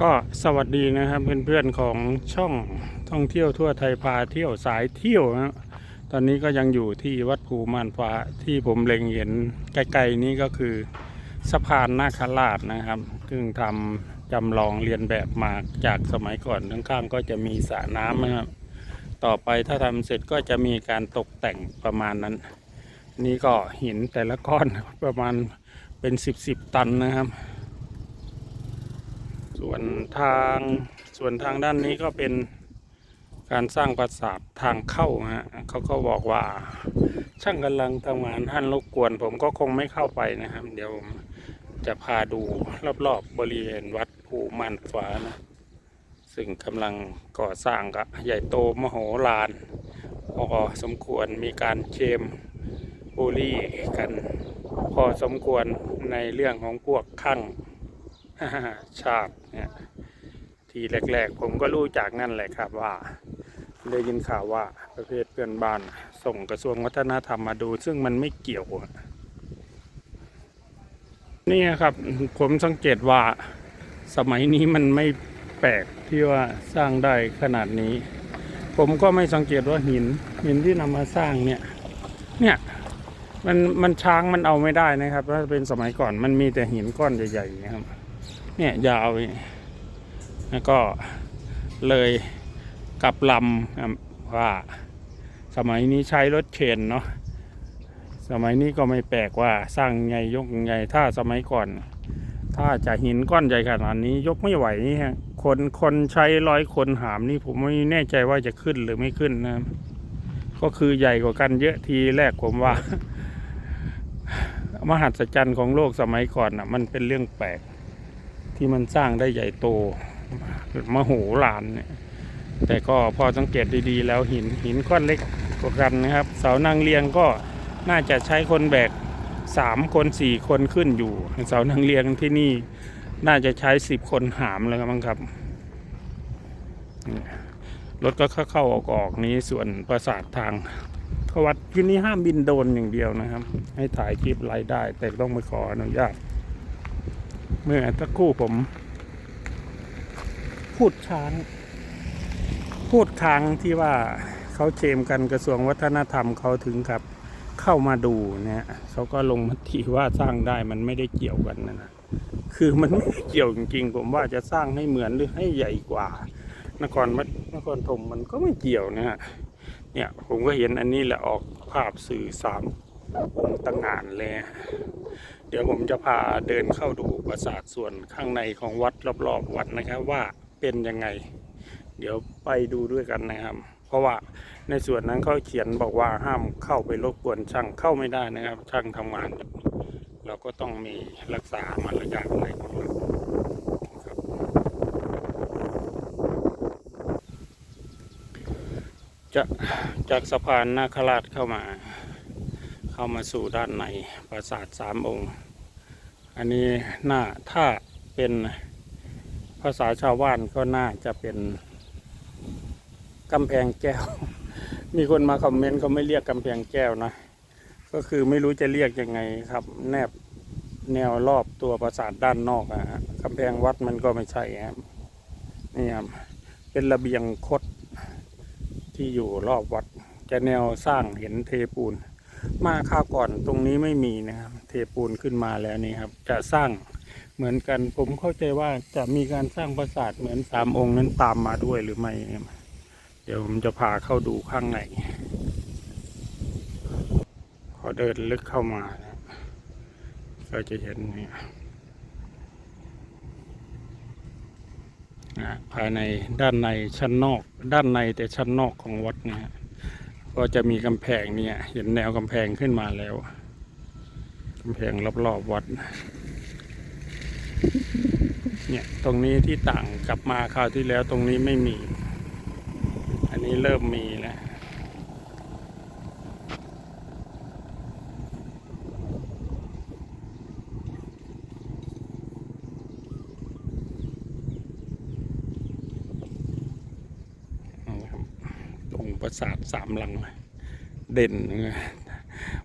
ก็สวัสดีนะครับเพื่อนๆของช่องท่องเที่ยวทั่วไทยพาเที่ยวสายเที่ยวนะตอนนี้ก็ยังอยู่ที่วัดภูมานฟ้าที่ผมเล็งเห็นไกลๆนี้ก็คือสะพานนาคราชนะครับ ซึ่งทำจำลองเรียนแบบมาจากสมัยก่อนข้างๆก็จะมีสระน้ำนะครับ ต่อไปถ้าทำเสร็จก็จะมีการตกแต่งประมาณนั้น นี่ก็หินแต่ละก้อนประมาณเป็นสิบสิบตันนะครับ ส่วนทางส่วนทางด้านนี้ก็เป็นการสร้างปราสาททางเข้าฮะเขาก็บอกว่าช่างกำลังทำงานท่านรบกวน ผมก็คงไม่เข้าไปนะครับ เดี๋ยวผมจะพาดูรอบๆบบริเวณวัดภูมันฟ้านะ ซึ่งกำลังก่อสร้างก็ใหญ่โตมโหฬารพอสมควรมีการเชมบูลลี่กัน พอสมควรในเรื่องของพวกข้าง ชาติเนี่ยทีแรกๆผมก็รู้จากนั่นแหละครับว่า ได้ยินข่าวว่าประเภทเพื่อนบ้านส่งกระทรวงวัฒนธรรมมาดู ซึ่งมันไม่เกี่ยวนี่ครับผมสังเกตว่าสมัยนี้มันไม่แปลกที่ว่าสร้างได้ขนาดนี้ ผมก็ไม่สังเกตว่าหินหินที่นำมาสร้างเนี่ย เนี่ยมันมันช้างมันเอาไม่ได้นะครับถ้าเป็นสมัยก่อนมันมีแต่หินก้อนใหญ่ๆนะครับ เนี่ยยาวนี่แล้วก็เลยกลับลำว่า สมัยนี้ใช้รถเข็นเนาะสมัยนี้ก็ไม่แปลกว่าสร้างไงยกไงถ้าสมัยก่อน ถ้าจะหินก้อนใหญ่ขนาดนี้ยกไม่ไหวนี่ฮะคนคนใช้ร้อยคนหามนี่ผมไม่แน่ใจว่าจะขึ้นหรือไม่ขึ้นนะครับก็คือใหญ่กว่ากันเยอะทีแรกผมว่า มหัศจรรย์ของโลกสมัยก่อนอะ มันเป็นเรื่องแปลก ที่มันสร้างได้ใหญ่โตมโหฬารเนี่ยแต่ก็พอสังเกตดีๆ แล้วหินหินก้อนเล็กกว่ากันนะครับ เสานางเรียงก็น่าจะใช้คนแบกสามคนสี่คนขึ้นอยู่ เสานางเรียงที่นี่น่าจะใช้สิบคนหามเลยมั้งครับรถก็เข้าเข้าออกออกนี้ส่วนประสาททางวัดที่นี่ห้ามบินโดรนอย่างเดียวนะครับ ให้ถ่ายคลิปไลฟ์ได้ แต่ต้องไปขออนุญาต เมื่อสักครู่ผม พูดค้างพูดค้างที่ว่าเขาเชมกันกระทรวงวัฒนธรรมเขาถึงกับเข้ามาดูเนี่ยเขาก็ลงมติว่าสร้างได้มันไม่ได้เกี่ยวกันนะนะคือมันไม่เกี่ยวจริงๆผมว่าจะสร้างให้เหมือนหรือให้ใหญ่กว่า นครวัดนครธมมันก็ไม่เกี่ยวนะฮะเนี่ยผมก็เห็นอันนี้แหละออกภาพสื่อสามองค์ตั้งงานเลย เดี๋ยวผมจะพาเดินเข้าดูปราสาทส่วนข้างในของวัดรอบๆวัดนะครับว่าเป็นยังไง เดี๋ยวไปดูด้วยกันนะครับ เพราะว่าในส่วนนั้นเขาเขียนบอกว่าห้ามเข้าไปรบกวนช่างเข้าไม่ได้นะครับ ช่างทำงานเราก็ต้องมีรักษามารยาทอะไรของเราครับจะจากสะพานนาคราชเข้ามา เข้ามาสู่ด้านในปราสาทสามองค์ อันนี้น่าถ้าเป็นภาษาชาวบ้านก็น่าจะเป็นกำแพงแก้ว มีคนมาคอมเมนต์เขาไม่เรียกกำแพงแก้วนะ ก็คือไม่รู้จะเรียกยังไงครับ แนบแนวรอบตัวปราสาทด้านนอกอะฮะกำแพงวัดมันก็ไม่ใช่ครับนี่ครับเป็นระเบียงคดที่อยู่รอบวัด จะแนวสร้างเห็นเทปูน มาข้าวก่อนตรงนี้ไม่มีนะครับ เทปูนขึ้นมาแล้วนี่ครับ จะสร้างเหมือนกันผมเข้าใจว่าจะมีการสร้างปราสาทเหมือนสามองค์นั้นตามมาด้วยหรือไม่ เดี๋ยวผมจะพาเข้าดูข้างในพอเดินลึกเข้ามานะก็จะเห็นนี่นะภายในด้านในชั้นนอก ด้านในแต่ชั้นนอกของวัดเนี่ย ก็จะมีกำแพงเนี่ย เห็นแนวกำแพงขึ้นมาแล้วกำแพงรอบๆวัด เนี่ยตรงนี้ที่ต่างกลับมาคราวที่แล้วตรงนี้ไม่มี อันนี้เริ่มมีแล้ว ปราสาทสามหลัง เด่น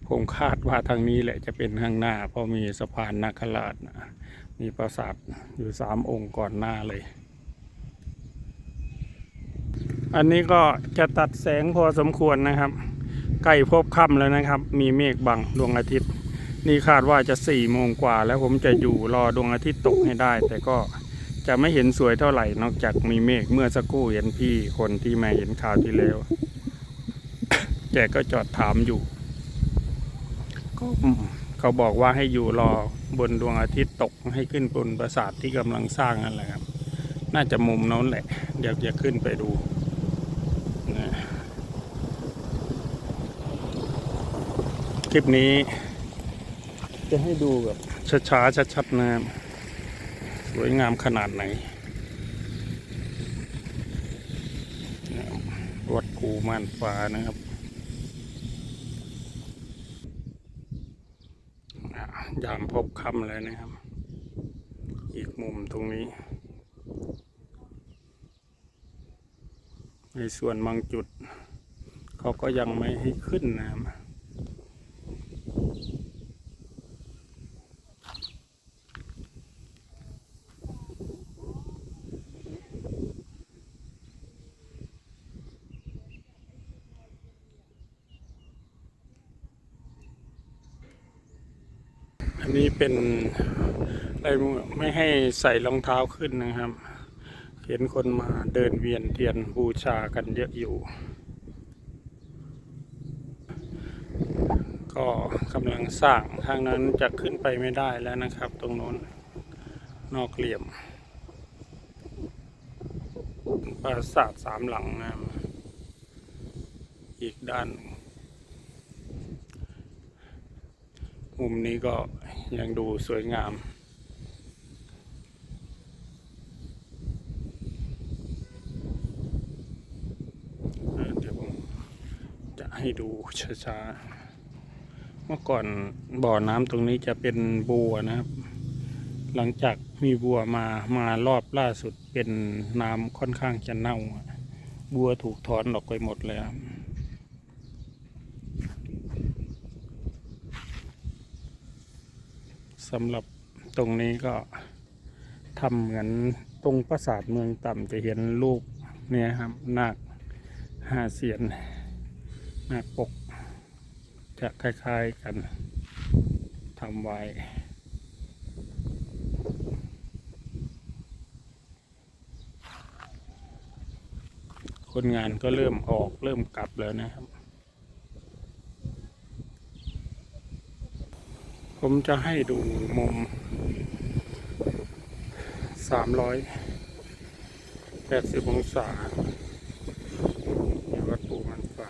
ผมคาดว่าทางนี้แหละจะเป็นข้างหน้า เพราะมีสะพานนาคราชมีปราสาทอยู่สามองค์ก่อนหน้าเลย อันนี้ก็จะตัดแสงพอสมควรนะครับใกล้พบค่ำแล้วนะครับ มีเมฆบังดวงอาทิตย์ นี่คาดว่าจะสี่โมงกว่า แล้วผมจะอยู่รอดวงอาทิตย์ตกให้ได้ แต่ก็ จะไม่เห็นสวยเท่าไหร่นอกจากมีเมฆเมื่อสักครู่เห็นพี่คนที่มาเห็นข่าวที่แล้วแกก็จอดถามอยู่ก็เขาบอกว่าให้อยู่รอบนดวงอาทิตย์ตกให้ขึ้นบนปราสาทที่กำลังสร้างนั่นแหละครับ น่าจะมุมโน้นแหละ เดี๋ยวจะขึ้นไปดูนะคลิปนี้ จะให้ดูแบบช้าๆชัดๆนะครับ สวยงามขนาดไหนวัดกูม่านฟ้านะครับอะยามพบค่ำเลยนะครับ อีกมุมตรงนี้ ในส่วนบางจุด เขาก็ยังไม่ให้ขึ้นนะครับ อั นี้เป็นอะไรไม่ให้ใส่รองเท้าขึ้นนะครับ เห็นคนมาเดินเวียนเทียนบูชากันเยอะอยู่ ก็กำลังสร้างทางนั้นจะขึ้นไปไม่ได้แล้วนะครับ ตรงโน้นนอกเหลี่ยมปราสาทสามหลังนะอีกด้าน มุมนี้ก็ ยังดูสวยงามเเดี๋ยวผมจะให้ดูช้าๆ เมื่อก่อนบ่อน้ำตรงนี้จะเป็นบัวนะครับ หลังจากมีบัวมามารอบล่าสุดเป็นน้ำค่อนข้างจะเน่า บัวถูกถอนออกไปหมดเลยครับ สำหรับตรงนี้ก็ทำเหมือนตรงปราสาทเมืองต่ำจะเห็นรูปเนี่ยครับนาคห้าเสียนนาคปก จะคล้ายๆกันทำไว้คนงานก็เริ่มออกเริ่มกลับแล้วนะครับ ผมจะให้ดูมุม 380 องศาในวัดปูมันฟ้า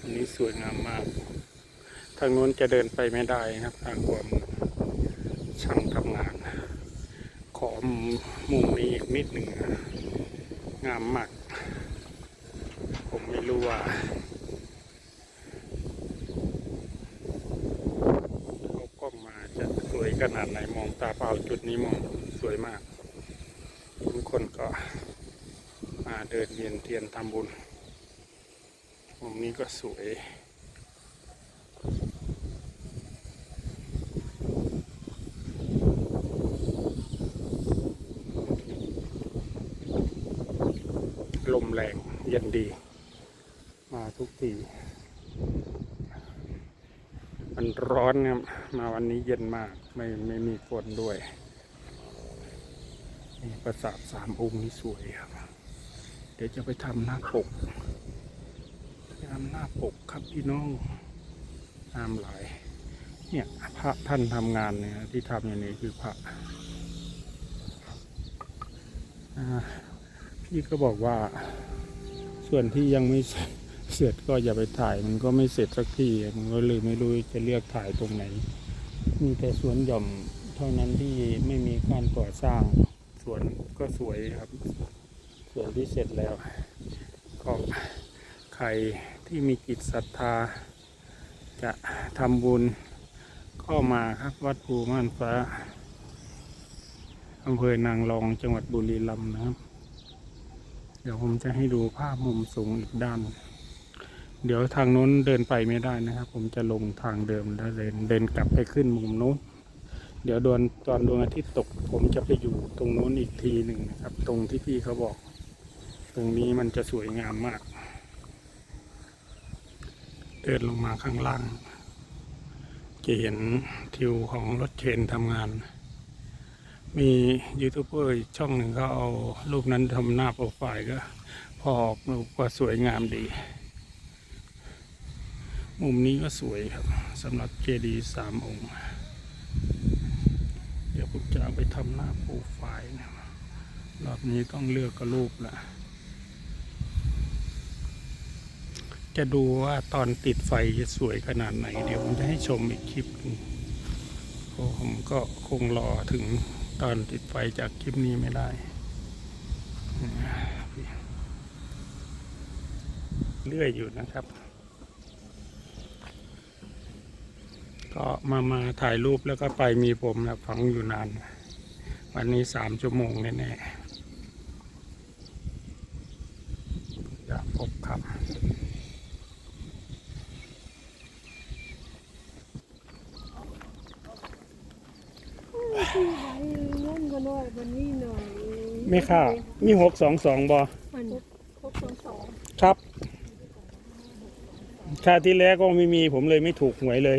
อันนี้สวยงามมาก ทางโน้นจะเดินไปไม่ได้นะครับ ทางความช่างทำงาน ขอมุมนี้อีกนิดหนึ่ง งามมาก ผมไม่รู้ว่ากล้องมาจะสวย ขนาดไหนมองตาเปล่าจุดนี้มองสวยมาก ทุกคนก็มาเดินเวียนเทียนทำบุญมุมนี้ก็สวยลมแรงเย็นดี มาทุกทีมันร้อนครับมาวันนี้เย็นมาก ไม่ไม่มีฝนด้วยนี่ปราสาทสามองค์นี่สวยครับ เดี๋ยวจะไปทำหน้าปกไปทำหน้าปกครับพี่น้องงามหลายเนี่ยพระท่านทำงานเนี่ยที่ทำอย่างนี้คือพระพี่ก็บอกว่า ส่วนที่ยังไม่เสร็จเสร็จก็อย่าไปถ่ายมันก็ไม่เสร็จสักทีมันก็เลยไม่รู้จะเลือกถ่ายตรงไหน มีแต่สวนหย่อมเท่านั้นที่ไม่มีการก่อสร้าง สวนก็สวยครับ สวนที่เสร็จแล้ว ก็ใครที่มีจิตศรัทธา จะทำบุญก็มาครับวัดภูม่านฟ้าอำเภอนางรองจังหวัดบุรีรัมย์นะครับ เดี๋ยวผมจะให้ดูภาพมุมสูงอีกด้าน เดี๋ยวทางโน้นเดินไปไม่ได้นะครับ ผมจะลงทางเดิมแล้วเดินเดินกลับไปขึ้นมุมโน้น เดี๋ยวดวนตอนดวงอาทิตย์ตก ผมจะไปอยู่ตรงนู้นอีกทีหนึ่งนะครับ ตรงที่พี่เขาบอก ตรงนี้มันจะสวยงามมาก เดินลงมาข้างล่าง จะเห็นทิวของรถเชนทำงาน มียูทูบเบอร์ช่องหนึ่งเขาเอารูปนั้นทำหน้าโปรไฟล์ก็ พอออกรูปก็สวยงามดี มุมนี้ก็สวยครับสำหรับเจดีสามองค์ เดี๋ยวผมจะเอาไปทำหน้าโปรไฟล์นะรอบนี้ต้องเลือกกระรูปละจะดูว่าตอนติดไฟจะสวยขนาดไหน เดี๋ยวผมจะให้ชมอีกคลิปนึงเพราะผมก็คงรอถึงตอนติดไฟจากคลิปนี้ไม่ได้ เลื่อยอยู่นะครับ ก็มามาถ่ายรูปแล้วก็ไปมีผมนะฝังอยู่นาน วันนี้สามชั่วโมงแน่ๆอยากพบครับที่ไว้เงินก็น้อยวันนี้หน่อยไม่ค่ามีหกสองสองบอมันครบสองสองครับ ชาติที่แล้วก็ไม่มีผมเลยไม่ถูกหวยเลย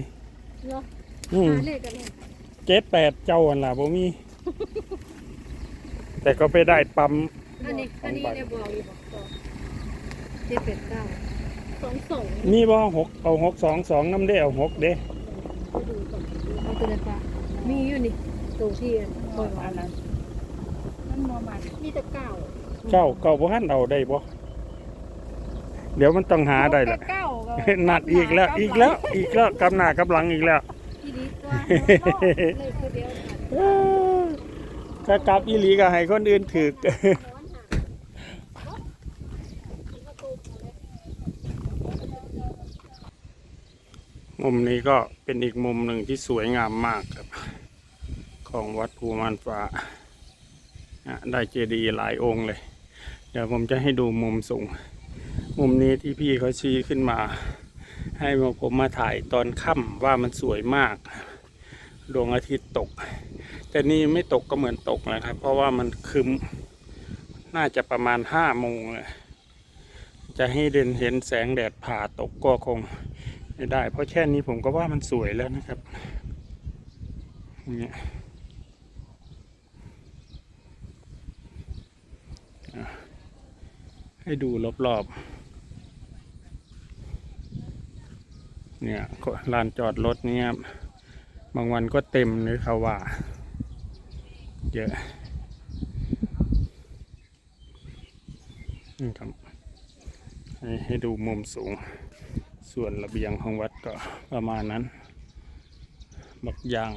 เนาะอืมหาเลขกันเลยเจ็ดแปดเจ้าอันละผมมี แต่ก็ไปได้ปั๊ม อันนี้อันนี้เนี่ยบอกอยู่บอกต่อเจ็ดแปดเก้าสองสองมีบ่หกเอาหกสองสองน้ำได้เอาหกเด้ไปดูก่อนเอาตัวนั้นปะมีอยู่นี่ตัวที่คอยว่านั้นนั่นมอมันมีแต่เก้าเก้าเก้าบ่ทันเอาได้บ่เดี๋ยวมันต้องหาได้ละเก้า ก็นัดอีกแล้วอีกแล้วอีกแล้วกำหน้ากำหลังอีกแล้วอีดีตัวเลขตัวเดียวกันก็กลับอีหลีก็ให้คนอื่นถือมุมนี้ก็เป็นอีกมุมหนึ่งที่สวยงามมากครับ ของวัดภูมานฟ้าอะได้เจดีย์หลายองค์เลย เดี๋ยวผมจะให้ดูมุมสูง มุมนี้ที่พี่เขาชี้ขึ้นมา ให้ผมมาถ่ายตอนค่ำว่ามันสวยมากดวงอาทิตย์ตก แต่นี่ไม่ตกก็เหมือนตกนะครับ เพราะว่ามันคึมน่าจะประมาณห้าโมงเลยจะให้เด่นเห็นแสงแดดผ่าตกก็คงไม่ได้ เพราะแค่นี้ผมก็ว่ามันสวยแล้วนะครับเงี้ยให้ดูรอบๆ เนี่ยลานจอดรถเนี่ยบางวันก็เต็มเลยเขาว่า เยอะนี่ครับให้ให้ดูมุมสูง ส่วนระเบียงของวัดก็ประมาณนั้น บักยาง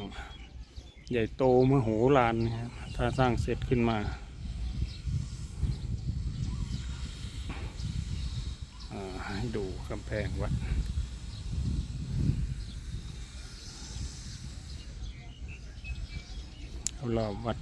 ใหญ่โตมโหฬารนะครับถ้าสร้างเสร็จขึ้นมาอ่าให้ดูกำแพงวัด รอบวัด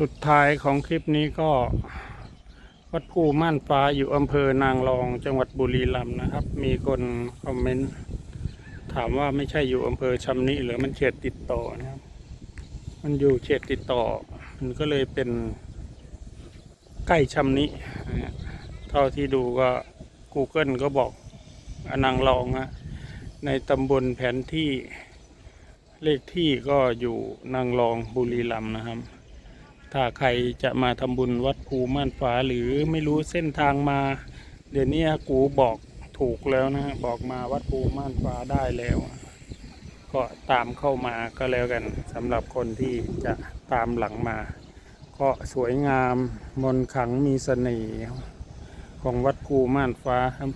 สุดท้ายของคลิปนี้ก็วัดภูม่านฟ้าอยู่อำเภอนางรอง จังหวัดบุรีรัมย์นะครับ มีคนคอมเมนต์ถามว่าไม่ใช่อยู่อำเภอชำนิหรือมันเขตติดต่อนะครับ มันอยู่เขตติดต่อ มันก็เลยเป็นใกล้ชำนิเท่าที่ดูก็ Google ก็บอกอนางรองอะในตำบลแผนที่เลขที่ก็อยู่นางรองบุรีรัมย์นะครับ ถ้าใครจะมาทำบุญวัดภูม่านฟ้าหรือไม่รู้เส้นทางมา เดี๋ยวนี้กูบอกถูกแล้วนะ บอกมาวัดภูม่านฟ้าได้แล้ว ก็ตามเข้ามาก็แล้วกันสำหรับคนที่จะตามหลังมา ก็สวยงามมนขังมีเสน่ห์ของวัดภูม่านฟ้าครับ